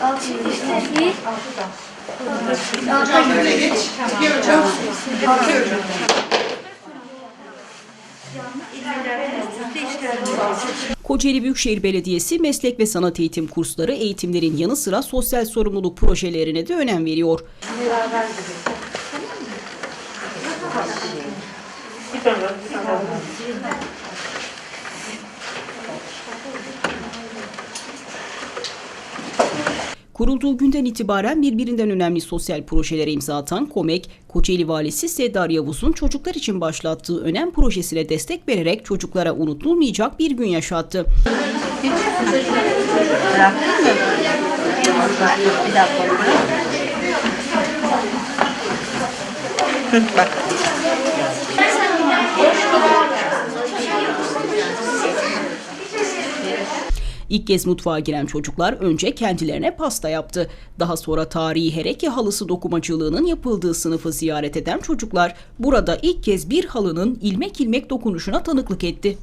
Bir. Hocam böyle geç. İki hocam. İki hocam. Kocaeli Büyükşehir Belediyesi meslek ve sanat eğitim kursları eğitimlerin yanı sıra sosyal sorumluluk projelerine de önem veriyor. Kurulduğu günden itibaren birbirinden önemli sosyal projelere imza atan KOMEK, Kocaeli Valisi Seddar Yavuz'un çocuklar için başlattığı önem projesine destek vererek çocuklara unutulmayacak bir gün yaşattı. İlk kez mutfağa giren çocuklar önce kendilerine pasta yaptı. Daha sonra tarihi hereke halısı dokumacılığının yapıldığı sınıfı ziyaret eden çocuklar burada ilk kez bir halının ilmek ilmek dokunuşuna tanıklık etti.